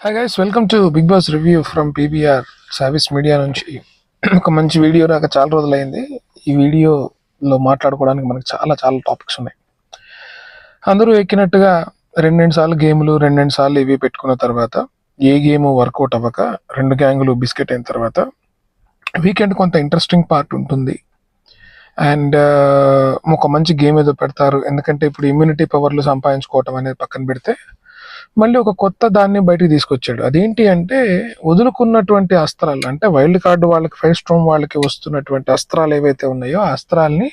Hi guys welcome to Bigg Boss review from PBR service media నుంచి. ఒక మంచి video రాక చాలా రోజులైంది. ఈ వీడియోలో మాట్లాడుకోవడానికి మనకు చాలా చాలా టాపిక్స్ ఉన్నాయి. అందరూ ఎక్కినట్టుగా రెండు రెండు సార్లు గేములు రెండు రెండు సార్లు ఇవి పెట్టుకున్న తర్వాత ఏ గేమ్ వర్కౌట్ అవ్వక రెండు గ్యాంగులు బిస్కెట్ అయిన తర్వాత వీకెండ్ కొంత ఇంట్రెస్టింగ్ పార్ట్ ఉంటుంది. అండ్ ఒక మంచి గేమ్ ఏదో పెడతారు. ఎందుకంటే ఇప్పుడు ఇమ్యూనిటీ పవర్లు సంపాదించుకోవటం అనేది పక్కన పెడితే మళ్ళీ ఒక కొత్త దాన్ని బయటికి తీసుకొచ్చాడు. అదేంటి అంటే వదులుకున్నటువంటి అస్త్రాలు అంటే వైల్డ్ కార్డు వాళ్ళకి ఫైవ్ స్ట్రోమ్ వాళ్ళకి వస్తున్నటువంటి అస్త్రాలు ఏవైతే ఉన్నాయో ఆ అస్త్రాల్ని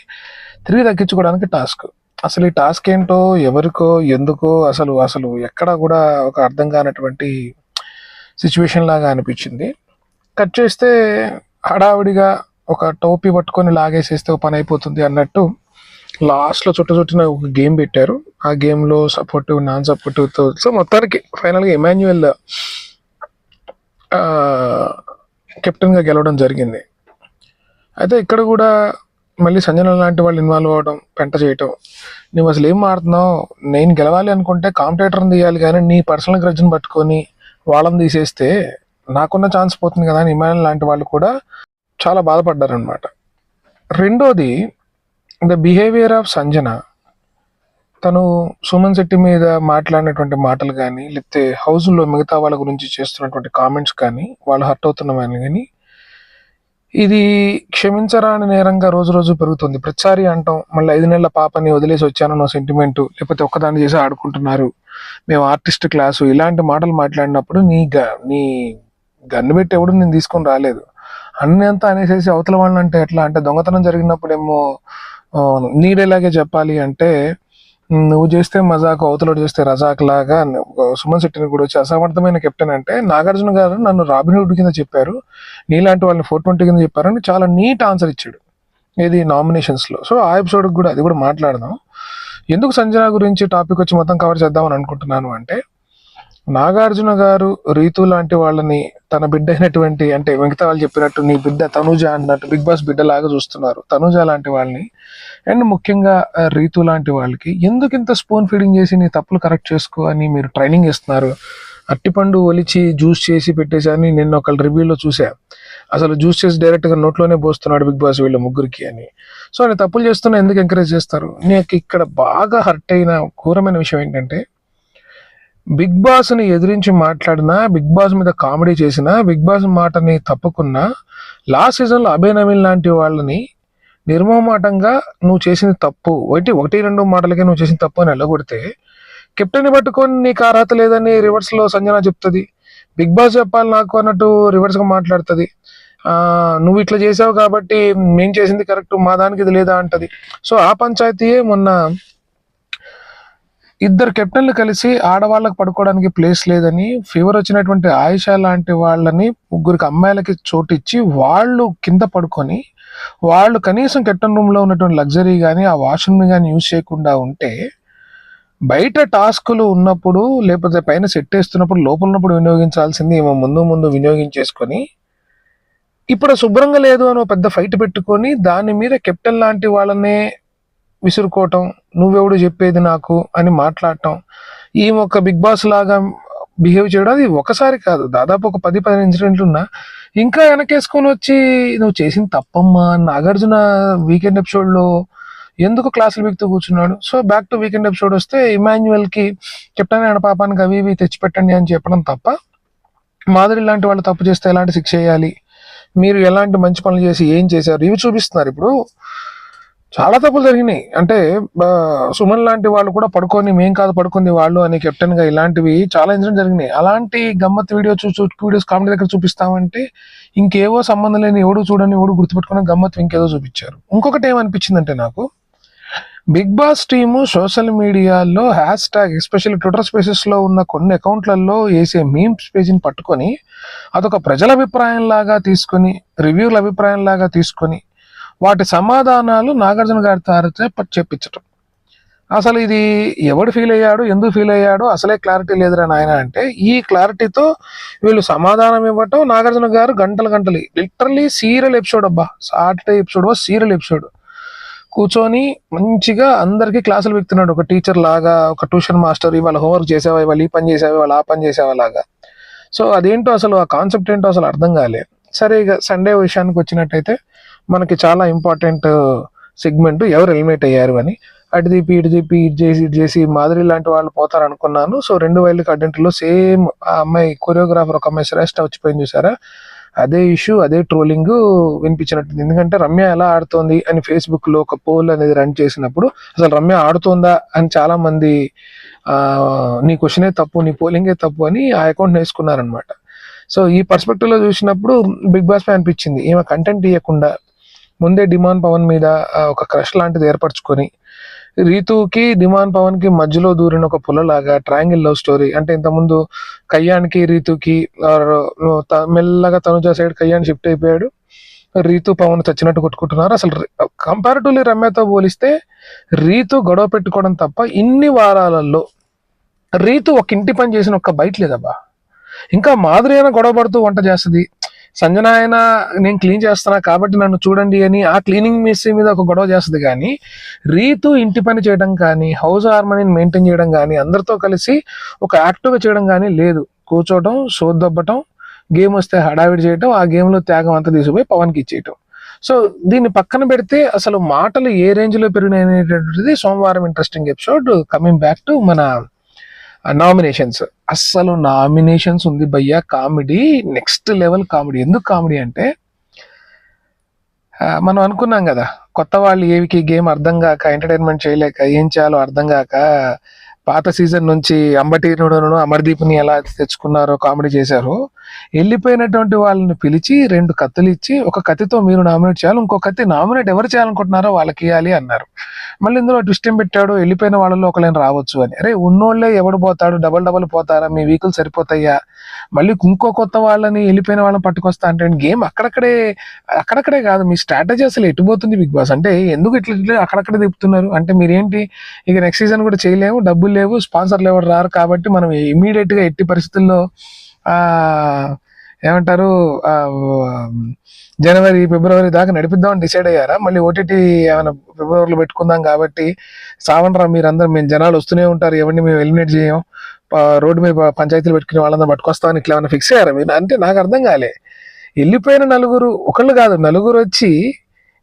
తిరిగి తగ్గించుకోవడానికి టాస్క్. అసలు ఈ టాస్క్ ఏంటో ఎవరికో ఎందుకో అసలు అసలు ఎక్కడ కూడా ఒక అర్థం కానటువంటి సిచ్యువేషన్ లాగా అనిపించింది. కట్ చేస్తే హడావిడిగా ఒక టోపీ పట్టుకొని లాగేసేస్తే పని అయిపోతుంది అన్నట్టు లాస్ట్లో చుట్ట చుట్టిన ఒక గేమ్ పెట్టారు. ఆ గేమ్లో సపోర్టివ్ నాన్ సపోర్టివ్తో సో మొత్తానికి ఫైనల్గా ఎమాన్యువల్ కెప్టెన్గా గెలవడం జరిగింది. అయితే ఇక్కడ కూడా మళ్ళీ సంజన లాంటి వాళ్ళు ఇన్వాల్వ్ అవ్వడం పెంట చేయటం. నువ్వు అసలు ఏం ఆడుతున్నావు నేను గెలవాలి అనుకుంటే కాంపిటేటర్ని తీయాలి కానీ నీ పర్సనల్ గ్రజ్ని పట్టుకొని వాళ్ళని తీసేస్తే నాకున్న ఛాన్స్ పోతుంది కదా అని ఇమాన్ లాంటి వాళ్ళు కూడా చాలా బాధపడ్డారనమాట రెండోది ద బిహేవియర్ ఆఫ్ సంజన తను సుమన్ శెట్టి మీద మాట్లాడినటువంటి మాటలు కానీ లేకపోతే హౌస్లో మిగతా వాళ్ళ గురించి చేస్తున్నటువంటి కామెంట్స్ కానీ వాళ్ళు హర్ట్ అవుతున్నవని కానీ ఇది క్షమించరాని నేరంగా రోజు రోజు పెరుగుతుంది. ప్రతిసారి అంటాం మళ్ళీ ఐదు నెలల పాపని వదిలేసి వచ్చానన్న సెంటిమెంట్ లేకపోతే ఒక్కదాన్ని చేసి ఆడుకుంటున్నారు. మేము ఆర్టిస్ట్ క్లాసు ఇలాంటి మాటలు మాట్లాడినప్పుడు నీ గ నీ గన్ను పెట్టి ఎవడు నేను తీసుకొని రాలేదు. అన్నంతా అంతా అనేసేసి అవతల వాళ్ళని అంటే ఎట్లా? అంటే దొంగతనం జరిగినప్పుడేమో నీడు ఎలాగే చెప్పాలి అంటే నువ్వు చేస్తే మజాక్ అవతలోడు చేస్తే రజాక్ లాగా సుమన్ శెట్టిని కూడా వచ్చి అసమర్థమైన కెప్టెన్ అంటే నాగార్జున గారు నన్ను రాబిన్హుడ్ కింద చెప్పారు. నీలాంటి వాళ్ళని ఫోర్ ట్వంటీ కింద చెప్పారని చాలా నీట్ ఆన్సర్ ఇచ్చాడు. ఇది నామినేషన్స్లో. సో ఆ ఎపిసోడ్ కూడా అది కూడా మాట్లాడదాం. ఎందుకు సంజన గురించి టాపిక్ వచ్చి మొత్తం కవర్ చేద్దామని అనుకుంటున్నాను అంటే నాగార్జున గారు రీతు లాంటి వాళ్ళని తన బిడ్డ అయినటువంటి అంటే మిగతా వాళ్ళు చెప్పినట్టు నీ బిడ్డ తనుజ అన్నట్టు బిగ్ బాస్ బిడ్డ లాగా చూస్తున్నారు. తనుజ లాంటి వాళ్ళని. అండ్ ముఖ్యంగా రీతు లాంటి వాళ్ళకి ఎందుకు ఇంత స్పూన్ ఫీడింగ్ చేసి నీ తప్పులు కరెక్ట్ చేసుకో అని మీరు ట్రైనింగ్ ఇస్తున్నారు? అట్టిపండు ఒలిచి జ్యూస్ చేసి పెట్టేసని నిన్న ఒక రివ్యూలో చూసా అసలు జ్యూస్ చేసి డైరెక్ట్గా నోట్లోనే పోస్తున్నాడు బిగ్ బాస్ వీళ్ళ ముగ్గురికి అని. సో ఆయన తప్పులు చేస్తున్నా ఎందుకు ఎంకరేజ్ చేస్తారు? నీకు ఇక్కడ బాగా హర్ట్ అయిన ఘోరమైన విషయం ఏంటంటే బిగ్ బాస్ని ఎదిరించి మాట్లాడినా బిగ్ బాస్ మీద కామెడీ చేసినా బిగ్ బాస్ మాటని తప్పుకున్నా లాస్ట్ సీజన్లో అభయ్ నవీన్ లాంటి వాళ్ళని నిర్మమాటంగా నువ్వు చేసింది తప్పు. ఒకటి ఒకటి రెండు మాటలకే నువ్వు చేసిన తప్పు అని వెళ్ళగొడితే కెప్టెన్ పట్టుకొని నీకు అర్హత లేదని రివర్స్లో సంజన చెప్తుంది. బిగ్ బాస్ చెప్పాలి నాకు అన్నట్టు రివర్స్గా మాట్లాడుతుంది. నువ్వు ఇట్లా చేసావు కాబట్టి నేను చేసింది కరెక్ట్ మా దానికి ఇది లేదా అంటది. సో ఆ పంచాయతీయే మొన్న ఇద్దరు కెప్టెన్లు కలిసి ఆడవాళ్ళకి పడుకోవడానికి ప్లేస్ లేదని ఫీవర్ వచ్చినటువంటి ఆయిషా లాంటి వాళ్ళని ముగ్గురికి అమ్మాయిలకి చోటు ఇచ్చి వాళ్ళు కింద పడుకొని వాళ్ళు కనీసం కెప్టెన్ రూమ్లో ఉన్నటువంటి లగ్జరీ కానీ ఆ వాష్రూమ్ కానీ యూజ్ చేయకుండా ఉంటే బయట టాస్కులు ఉన్నప్పుడు లేకపోతే పైన సెట్ వేస్తున్నప్పుడు లోపల ఉన్నప్పుడు వినియోగించాల్సింది ఏమో ముందు ముందు వినియోగించేసుకొని ఇప్పుడు శుభ్రంగా లేదు అని ఒక పెద్ద ఫైట్ పెట్టుకొని దాని మీద కెప్టెన్ లాంటి వాళ్ళనే విసురుకోవటం నువ్వెవడు చెప్పేది నాకు అని మాట్లాడటం. ఈ ఒక బిగ్ బాస్ లాగా బిహేవ్ చేయడం అది ఒకసారి కాదు దాదాపు ఒక పది పదిహేను ఇన్సిడెంట్లు ఉన్నా. ఇంకా వెనకేసుకొని వచ్చి నువ్వు చేసిన తప్పమ్మా నాగార్జున వీకెండ్ ఎపిసోడ్లో ఎందుకు క్లాసులు బిగుతూ కూర్చున్నాడు? So back to weekend episode వస్తే ఇమాన్యువల్కి కెప్టెన్ పాపానికి అవి ఇవి తెచ్చిపెట్టండి అని చెప్పడం తప్ప మాధురి లాంటి వాళ్ళు తప్పు చేస్తే ఎలాంటి శిక్ష వేయాలి? మీరు ఎలాంటి మంచి పనులు చేసి ఏం చేశారు? ఇవి చూపిస్తున్నారు ఇప్పుడు. చాలా తప్పులు జరిగినాయి. అంటే సుమన్ లాంటి వాళ్ళు కూడా పడుకొని మేం కాదు పడుకుంది వాళ్ళు అని కెప్టెన్గా ఇలాంటివి చాలా ఇన్సిడెంట్ జరిగినాయి. అలాంటి గమ్మత్ వీడియో చూ వీడియోస్ కామెడీ దగ్గర చూపిస్తామంటే ఇంకేవో సంబంధం లేని ఎవడు చూడని ఎవడు గుర్తుపెట్టుకుని గమ్మత్ ఇంకేదో చూపించారు. ఇంకొకటి ఏమనిపించిందంటే నాకు బిగ్ బాస్ టీము సోషల్ మీడియాలో హ్యాష్ ట్యాగ్ ఎస్పెషల్లీ ట్విట్టర్ స్పేసెస్లో ఉన్న కొన్ని అకౌంట్లలో వేసే మీమ్స్ పేజీని పట్టుకొని అదొక ప్రజల అభిప్రాయం లాగా తీసుకొని రివ్యూల అభిప్రాయం లాగా తీసుకొని వాటి సమాధానాలు నాగార్జున గారి తారితే చెప్పించటం. అసలు ఇది ఎవడు ఫీల్ అయ్యాడు? ఎందుకు ఫీల్ అయ్యాడు? అసలే క్లారిటీ లేదురా నాయన అంటే ఈ క్లారిటీతో వీళ్ళు సమాధానం ఇవ్వటం నాగార్జున గారు గంటలు గంటలు లిటరలీ సీరియల్ ఎపిసోడ్ అబ్బా. సాటర్డే ఎపిసోడ్ సీరియల్ ఎపిసోడ్ కూర్చొని మంచిగా అందరికీ క్లాసులు పెడుతున్నాడు. ఒక టీచర్ లాగా ఒక ట్యూషన్ మాస్టర్ ఇవాళ హోంవర్క్ చేసావా? ఇవాళ ఈ పని చేసేవా? ఇవాళ ఆ పని చేసేవా? లాగా. సో అదేంటో అసలు ఆ కాన్సెప్ట్ ఏంటో అసలు అర్థం కాలేదు సరే ఇక సండే విషయానికి వచ్చినట్టయితే మనకి చాలా ఇంపార్టెంట్ సెగ్మెంట్ ఎవరు ఎలిమినేట్ అయ్యారు అని. అటు తీపి ఇటు తీపి ఇటు చేసి ఇటు చేసి మాదిరి లాంటి వాళ్ళు పోతారు అనుకున్నాను సో రెండు వైల్డ్ కంటెంట్లో సేమ్ ఆ అమ్మాయి కొరియోగ్రాఫర్ ఒక అమ్మాయి శ్రేష్ఠ వచ్చిపోయింది చూసారా? అదే ఇష్యూ అదే ట్రోలింగ్ వినిపించినట్టుంది. ఎందుకంటే రమ్య ఎలా ఆడుతోంది అని ఫేస్బుక్లో ఒక పోల్ అనేది రన్ చేసినప్పుడు అసలు రమ్య ఆడుతోందా అని చాలామంది నీ క్వశ్చనే తప్పు నీ పోలింగే తప్పు అని ఆ అకౌంట్ వేసుకున్నారనమాట సో ఈ పర్స్పెక్టివ్లో చూసినప్పుడు బిగ్ బాస్ పై అనిపించింది. ఈమె కంటెంట్ ఇవ్వకుండా ముందే డిమాండ్ పవన్ మీద ఒక క్రష్ లాంటిది ఏర్పరచుకొని రీతుకి డిమాండ్ పవన్కి మధ్యలో దూరిన ఒక పుల్లలాగా ట్రయాంగిల్ లవ్ స్టోరీ అంటే ఇంతకుముందు కయ్యానికి రీతుకి మెల్లగా తనుజ సైడ్ కయ్యాన్ షిఫ్ట్ అయిపోయాడు. రీతు పవన్ చచ్చినట్టు కొట్టుకుంటున్నారు. అసలు కంపారిటివ్లీ రమ్యతో పోలిస్తే రీతు గొడవ పెట్టుకోవడం తప్ప ఇన్ని వారాలలో రీతు ఒక ఇంటి పని చేసిన ఒక్క బయట లేదబ్బా. ఇంకా మాధురి అయినా గొడవ పడుతూ వంట చేస్తుంది. సంజన ఆయన నేను క్లీన్ చేస్తున్నా కాబట్టి నన్ను చూడండి అని ఆ క్లీనింగ్ మిస్ మీద ఒక గొడవ చేస్తుంది కానీ రీతు ఇంటి పని చేయడం కానీ హౌస్ హార్మనీని మెయింటైన్ చేయడం కానీ అందరితో కలిసి ఒక యాక్టివ్గా చేయడం కానీ లేదు. కూర్చోవడం సోద్దొబ్బటం గేమ్ వస్తే హడావిడి చేయటం ఆ గేమ్లో త్యాగం అంతా తీసుకుపోయి పవన్కి ఇచ్చేయటం. సో దీన్ని పక్కన పెడితే అసలు మాటలు ఏ రేంజ్లో పెరిగినాయి అనేటటువంటిది సోమవారం interesting episode coming back to మన నామినేషన్స్ అస్సలు నామినేషన్స్ ఉంది భయ్యా కామెడీ నెక్స్ట్ లెవెల్ కామెడీ ఎందుకు కామెడీ అంటే మనం అనుకున్నాం కదా కొత్త వాళ్ళు ఏవికి గేమ్ అర్థం కాక ఎంటర్టైన్మెంట్ చేయలేక ఏం చేయాలో అర్థం కాక పాత సీజన్ నుంచి అంబటీరుడును అమర్దీప్ని ఎలా తెచ్చుకున్నారో కామెడీ చేశారో వెళ్ళిపోయినటువంటి వాళ్ళని పిలిచి రెండు కత్తులు ఇచ్చి ఒక కత్తితో మీరు నామినేట్ చేయాలి ఇంకో కత్తి నామినేట్ ఎవరు చేయాలనుకుంటున్నారో వాళ్ళకి ఇవ్వాలి అన్నారు. మళ్ళీ ఇందులో ట్విస్ట్ ఏం పెట్టాడు? వెళ్ళిపోయిన వాళ్ళలో ఒకళ్ళని రావచ్చు అని. అరే ఉన్నోళ్ళే ఎవడు పోతాడు? డబల్ డబల్ పోతారా? మీ వీకులు సరిపోతాయా? మళ్ళీ ఇంకో కొత్త వాళ్ళని వెళ్ళిపోయిన వాళ్ళని పట్టుకొస్తా అంటే గేమ్ అక్కడక్కడే అక్కడక్కడే కాదు మీ స్ట్రాటజీ అసలు ఎటుపోతుంది బిగ్ బాస్? అంటే ఎందుకు ఇట్లా ఇట్లా అక్కడక్కడ తిప్పుతున్నారు? అంటే మీరేంటి ఇక నెక్స్ట్ సీజన్ కూడా చేయలేము డబ్బులు లేవు స్పాన్సర్లు ఎవరు రారు కాబట్టి మనం ఇమీడియట్గా ఎట్టి పరిస్థితుల్లో ఏమంటారు జనవరి ఫిబ్రవరి దాకా నడిపిద్దామని డిసైడ్ అయ్యారా? మళ్ళీ ఓటీటీ ఏమైనా ఫిబ్రవరిలో పెట్టుకుందాం కాబట్టి సావనరా మీరందరూ మేము జనాలు వస్తూనే ఉంటారు. ఎవరిని మేము ఎలిమినేట్ చేయం రోడ్డు మీద పంచాయతీలు పెట్టుకునే వాళ్ళందరూ పట్టుకొస్తామని ఇట్లా ఏమైనా ఫిక్స్ అయ్యారా మీరు? అంటే నాకు అర్థం కాలే. వెళ్ళిపోయిన నలుగురు ఒకళ్ళు కాదు నలుగురు వచ్చి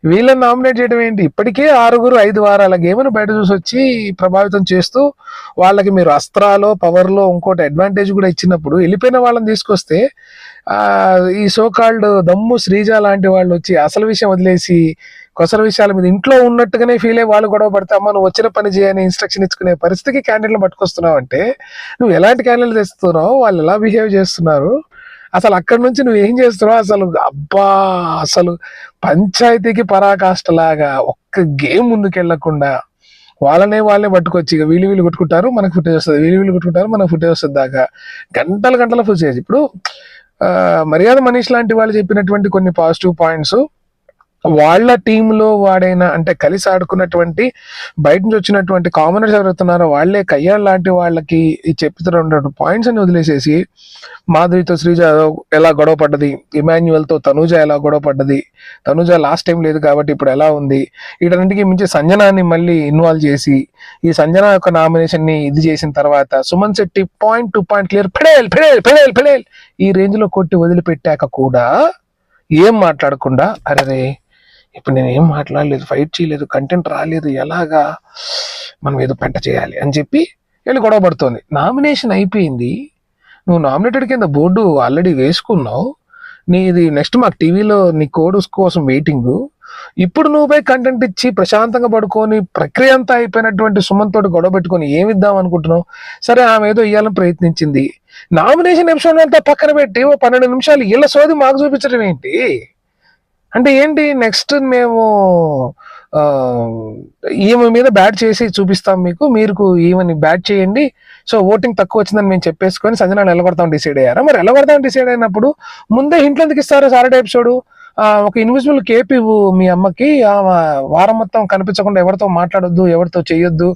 వీళ్ళని నామినేట్ చేయడం ఏంటి? ఇప్పటికే ఆరుగురు ఐదు వారాల గేమ్ను బయట చూసి వచ్చి ప్రభావితం చేస్తూ వాళ్ళకి మీరు అస్త్రాలో పవర్లో ఇంకోటి అడ్వాంటేజ్ కూడా ఇచ్చినప్పుడు వెళ్ళిపోయిన వాళ్ళని తీసుకొస్తే ఈ సోకాల్డ్ దమ్ము శ్రీజ లాంటి వాళ్ళు వచ్చి అసలు విషయం వదిలేసి కొసర విషయాల మీద ఇంట్లో ఉన్నట్టుగానే ఫీల్ అయ్యి వాళ్ళు గొడవ పడితే అమ్మ నువ్వు వచ్చిన పని చేయని ఇన్స్ట్రక్షన్ ఇచ్చుకునే పరిస్థితికి క్యాండిడేట్లు పట్టుకొస్తున్నావు అంటే నువ్వు ఎలాంటి క్యాండిడేట్లు తెస్తున్నావు వాళ్ళు ఎలా బిహేవ్ చేస్తున్నారు? అసలు అక్కడి నుంచి నువ్వు ఏం చేస్తున్నావు? అసలు అబ్బా అసలు పంచాయతీకి పరాకాష్ఠలాగా ఒక్క గేమ్ ముందుకెళ్ళకుండా వాళ్ళనే వాళ్ళే పట్టుకొచ్చి ఇక వీలు వీలు కొట్టుకుంటారు మనకు ఫుటేజ్ వస్తుంది. వీలు వీలు కొట్టుకుంటారు మనకు ఫుటేజ్ వస్తుంది దాకా. గంటల గంటల ఫుటేజ్ ఇప్పుడు మర్యాద మనీష్ లాంటి వాళ్ళు చెప్పినటువంటి కొన్ని పాజిటివ్ పాయింట్స్ వాళ్ళ టీంలో వాడైన అంటే కలిసి ఆడుకున్నటువంటి బయట నుంచి వచ్చినటువంటి కామనర్స్ ఎవరైతున్నారో వాళ్ళే కయ్యాళ్ళ లాంటి వాళ్ళకి చెప్తున్నటువంటి పాయింట్స్ అని వదిలేసేసి మాధురితో శ్రీజ ఎలా గొడవ పడ్డది ఇమాన్యువల్తో తనూజ ఎలా గొడవ పడ్డది తనూజ లాస్ట్ టైం లేదు కాబట్టి ఇప్పుడు ఎలా ఉంది వీటన్నిటికీ మించి సంజనాన్ని మళ్ళీ ఇన్వాల్వ్ చేసి ఈ సంజన యొక్క నామినేషన్ని ఇది చేసిన తర్వాత Suman Shetty point to point clear ఫెడేల్ ఫెడేల్ ఫెడేల్ ఫెడేల్ ఈ రేంజ్లో కొట్టి వదిలిపెట్టాక కూడా ఏం మాట్లాడకుండా అరే ఇప్పుడు నేను ఏం మాట్లాడలేదు ఫైట్ చేయలేదు కంటెంట్ రాలేదు ఎలాగా మనం ఏదో పెంట చేయాలి అని చెప్పి వెళ్ళి గొడవ పడుతోంది. నామినేషన్ అయిపోయింది. నువ్వు నామినేటెడ్ కింద బోర్డు ఆల్రెడీ వేసుకున్నావు. నీది నెక్స్ట్ మాకు టీవీలో నీ కోడ్ కోసం వెయిటింగ్ ఇప్పుడు నువ్వు కంటెంట్ ఇచ్చి ప్రశాంతంగా పడుకొని ప్రక్రియ అంతా అయిపోయినటువంటి సుమన్ తోటి గొడవ పెట్టుకొని ఏమిద్దాం అనుకుంటున్నావు? సరే ఆమె ఏదో ఇవ్వాలని ప్రయత్నించింది. నామినేషన్ ఎపిసోడ్ అంతా పక్కన పెట్టి ఓ పన్నెండు నిమిషాలు ఇళ్ళ సోది మాకు చూపించడం ఏంటి? అంటే ఏంటి నెక్స్ట్ మేము ఈమె మీద బ్యాట్ చేసి చూపిస్తాం మీకు మీరు ఈమెని బ్యాట్ చేయండి. సో ఓటింగ్ తక్కువ వచ్చిందని మేము చెప్పేసుకొని సంజనాన్ని ఎలగొడతాం డిసైడ్ అయ్యారా? మరి ఎలగొడతాం డిసైడ్ అయినప్పుడు ముందే ఇంట్లో ఎందుకు ఇస్తారు సాటర్డే ఎపిసోడ్? ఒక ఇన్విజిబుల్ కేప్ ఇవ్వు మీ అమ్మకి వారం మొత్తం కనిపించకుండా ఎవరితో మాట్లాడొద్దు ఎవరితో చేయొద్దు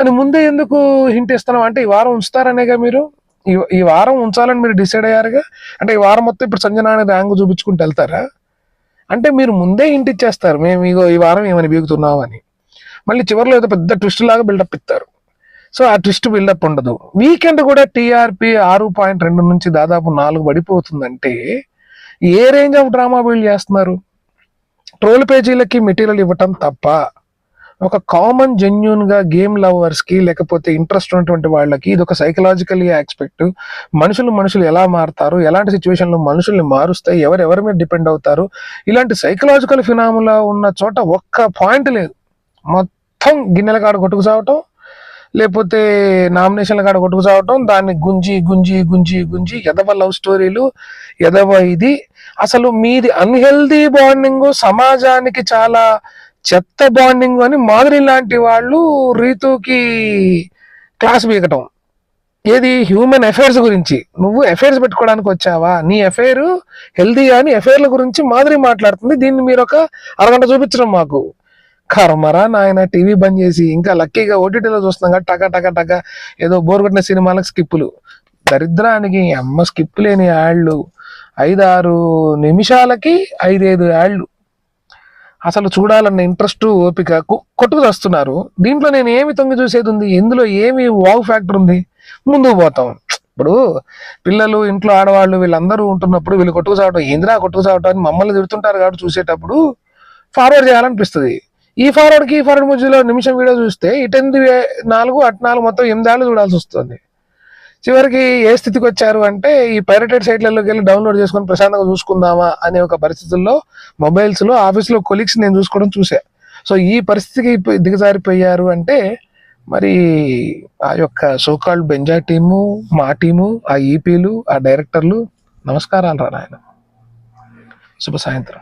అని ముందే ఎందుకు హింట్ ఇస్తున్నాం? అంటే ఈ వారం ఉంచుతారనేగా మీరు? ఈ ఈ వారం ఉంచాలని మీరు డిసైడ్ అయ్యారుగా? అంటే ఈ వారం మొత్తం ఇప్పుడు సంజనాని ర్యాంక్ చూపించుకుంటూ వెళ్తారా? అంటే మీరు ముందే ఇంటిచ్చేస్తారు మేము ఇగో ఈ వారం ఏమని బీగుతున్నాం అని మళ్ళీ చివరిలో ఏదో పెద్ద ట్విస్ట్ లాగా బిల్డప్ ఇస్తారు. సో ఆ ట్విస్ట్ బిల్డప్ ఉండదు. వీకెండ్ కూడా టీఆర్పీ ఆరు పాయింట్ రెండు నుంచి దాదాపు నాలుగు పడిపోతుందంటే ఏ రేంజ్ ఆఫ్ డ్రామా బిల్డ్ చేస్తున్నారు? ట్రోల్ పేజీలకి మెటీరియల్ ఇవ్వటం తప్ప. ఒక కామన్ జెన్యున్గా గేమ్ లవర్స్కి లేకపోతే ఇంట్రెస్ట్ ఉన్నటువంటి వాళ్ళకి ఇది ఒక సైకలాజికల్ ఆస్పెక్ట్ మనుషులు మనుషులు ఎలా మారుతారు? ఎలాంటి సిచ్యువేషన్లో మనుషుల్ని మారుస్తాయి? ఎవరు ఎవరి మీద డిపెండ్ అవుతారు? ఇలాంటి సైకలాజికల్ ఫినాములా ఉన్న చోట ఒక్క పాయింట్ లేదు. మొత్తం గిన్నెల కాడ కొట్టుకు సావటం లేకపోతే నామినేషన్ల కాడ కొట్టుకు సావటం దాన్ని గుంజి గుంజి గుంజి గుంజి ఎదవ లవ్ స్టోరీలు ఎదవ ఇది. అసలు మీది అన్హెల్దీ బాండింగ్ సమాజానికి చాలా చెత్త బాండింగ్ అని మాధురి లాంటి వాళ్ళు రీతుకి క్లాస్ బీకటం ఏది? హ్యూమన్ అఫైర్స్ గురించి. నువ్వు అఫైర్స్ పెట్టుకోవడానికి వచ్చావా? నీ అఫైర్ హెల్దీ అని అఫైర్ల గురించి మాదిరి మాట్లాడుతుంది. దీన్ని మీరు ఒక అరగంట చూపించడం మాకు. కర్మరా నాయన టీవీ బంద్ చేసి ఇంకా లక్కీగా ఓటీటీలో చూస్తున్నాం కదా టక టక టక ఏదో బోర్ కొట్టిన సినిమాలకు స్కిప్పులు. దరిద్రానికి అమ్మ స్కిప్ లేని యాళ్ళు ఐదారు నిమిషాలకి ఐదైదు యాళ్ళు అసలు చూడాలన్న ఇంట్రెస్ట్ ఓపిక కొట్టుకు వస్తున్నారు దీంట్లో నేను ఏమి తొంగి చూసేది ఉంది? ఇందులో ఏమి వావ్ ఫ్యాక్టర్ ఉంది? ముందుకు పోతాం. ఇప్పుడు పిల్లలు ఇంట్లో ఆడవాళ్ళు వీళ్ళందరూ ఉంటున్నప్పుడు వీళ్ళు కొట్టుకు చావటం ఏందిరా కొట్టుకు చావటం అని మమ్మల్ని తిడుతుంటారు కాబట్టి చూసేటప్పుడు ఫార్వర్డ్ చేయాలనిపిస్తుంది. ఈ ఫార్వర్డ్కి ఈ ఫార్వర్డ్ మధ్యలో నిమిషం వీడియో చూస్తే ఇటెనిమిది నాలుగు అటు నాలుగు మొత్తం ఎనిమిదేళ్ళు చూడాల్సి వస్తుంది. చివరికి ఏ స్థితికి వచ్చారు అంటే ఈ పైరటెడ్ సైట్లలోకి వెళ్ళి డౌన్లోడ్ చేసుకొని ప్రశాంతంగా చూసుకుందామా అనే ఒక పరిస్థితుల్లో మొబైల్స్లో ఆఫీస్లో కొలీగ్స్ నేను చూసుకోవడం చూసా. సో ఈ పరిస్థితికి దిగజారిపోయారు అంటే మరి ఆ యొక్క సోకాల్డ్ బెంజా టీము మా టీము ఆ ఈపీలు ఆ డైరెక్టర్లు నమస్కారాలు రా నాయన. శుభ సాయంత్రం.